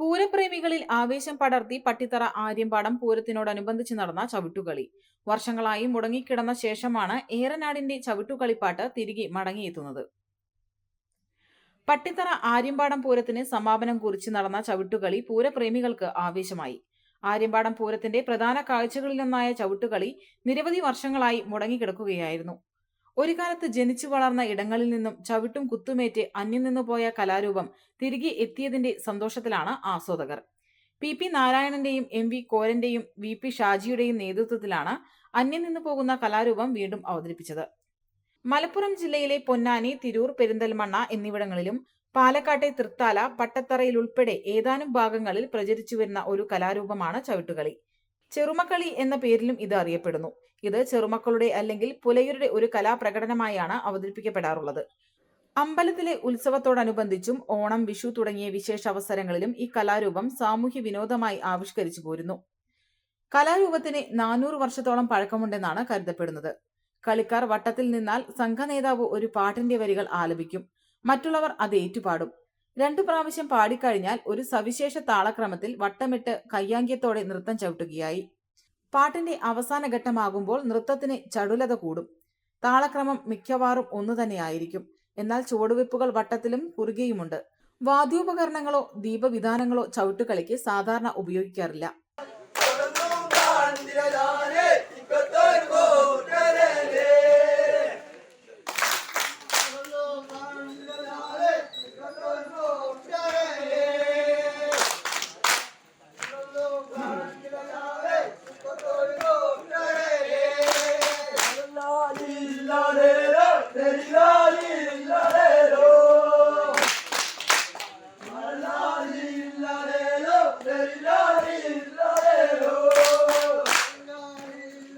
പൂരപ്രേമികളിൽ ആവേശം പടർത്തി പട്ടിത്തറ ആര്യമ്പാടം പൂരത്തിനോടനുബന്ധിച്ച് നടന്ന ചവിട്ടുകളി. വർഷങ്ങളായി മുടങ്ങിക്കിടന്ന ശേഷമാണ് ഏറനാടിന്റെ ചവിട്ടുകളിപ്പാട്ട് തിരികെ മടങ്ങിയെത്തുന്നത്. പട്ടിത്തറ ആര്യമ്പാടം പൂരത്തിന് സമാപനം കുറിച്ച് നടന്ന ചവിട്ടുകളി പൂരപ്രേമികൾക്ക് ആവേശമായി. ആര്യമ്പാടം പൂരത്തിന്റെ പ്രധാന കാഴ്ചകളിലൊന്നായ ചവിട്ടുകളി നിരവധി വർഷങ്ങളായി മുടങ്ങിക്കിടക്കുകയായിരുന്നു. ഒരു കാലത്ത് ജനിച്ചു വളർന്ന ഇടങ്ങളിൽ നിന്നും ചവിട്ടും കുത്തുമേറ്റ് അന്യം നിന്നു പോയ കലാരൂപം തിരികെ എത്തിയതിന്റെ സന്തോഷത്തിലാണ് ആസ്വാദകർ. പി. പി. നാരായണന്റെയും എം വി. കോരന്റെയും വി. പി. ഷാജിയുടെയും നേതൃത്വത്തിലാണ് അന്യം നിന്നു പോകുന്ന കലാരൂപം വീണ്ടും അവതരിപ്പിച്ചത്. മലപ്പുറം ജില്ലയിലെ പൊന്നാനി തിരൂർ പെരിന്തൽമണ്ണ എന്നിവിടങ്ങളിലും പാലക്കാട്ടെ തൃത്താല പട്ടത്തറയിലുൾപ്പെടെ ഏതാനും ഭാഗങ്ങളിൽ പ്രചരിച്ചുവരുന്ന ഒരു കലാരൂപമാണ് ചവിട്ടുകളി. ചെറുമക്കളി എന്ന പേരിലും ഇത് അറിയപ്പെടുന്നു. ഇത് ചെറുമക്കളുടെ അല്ലെങ്കിൽ പുലയരുടെ ഒരു കലാപ്രകടനമായാണ് അവതരിപ്പിക്കപ്പെടാറുള്ളത്. അമ്പലത്തിലെ ഉത്സവത്തോടനുബന്ധിച്ചും ഓണം വിഷു തുടങ്ങിയ വിശേഷ അവസരങ്ങളിലും ഈ കലാരൂപം സാമൂഹ്യ വിനോദമായി ആവിഷ്കരിച്ചു പോരുന്നു. കലാരൂപത്തിന് നാനൂറ് വർഷത്തോളം പഴക്കമുണ്ടെന്നാണ് കരുതപ്പെടുന്നത്. കളിക്കാർ വട്ടത്തിൽ നിന്നാൽ സംഘനേതാവ് ഒരു പാട്ടിന്റെ വരികൾ ആലപിക്കും. മറ്റുള്ളവർ അത് ഏറ്റുപാടും. രണ്ടു പ്രാവശ്യം പാടിക്കഴിഞ്ഞാൽ ഒരു സവിശേഷ താളക്രമത്തിൽ വട്ടമിട്ട് കയ്യാങ്ക്യത്തോടെ നൃത്തം ചവിട്ടുകയായി. പാട്ടിന്റെ അവസാന ഘട്ടമാകുമ്പോൾ നൃത്തത്തിന് ചടുലത കൂടും. താളക്രമം മിക്കവാറും ഒന്നു തന്നെയായിരിക്കും. എന്നാൽ ചുവടുവെപ്പുകൾ വട്ടത്തിലും കുറുകയുമുണ്ട്. വാദ്യോപകരണങ്ങളോ ദീപവിധാനങ്ങളോ ചവിട്ടുകളിക്ക് സാധാരണ ഉപയോഗിക്കാറില്ല.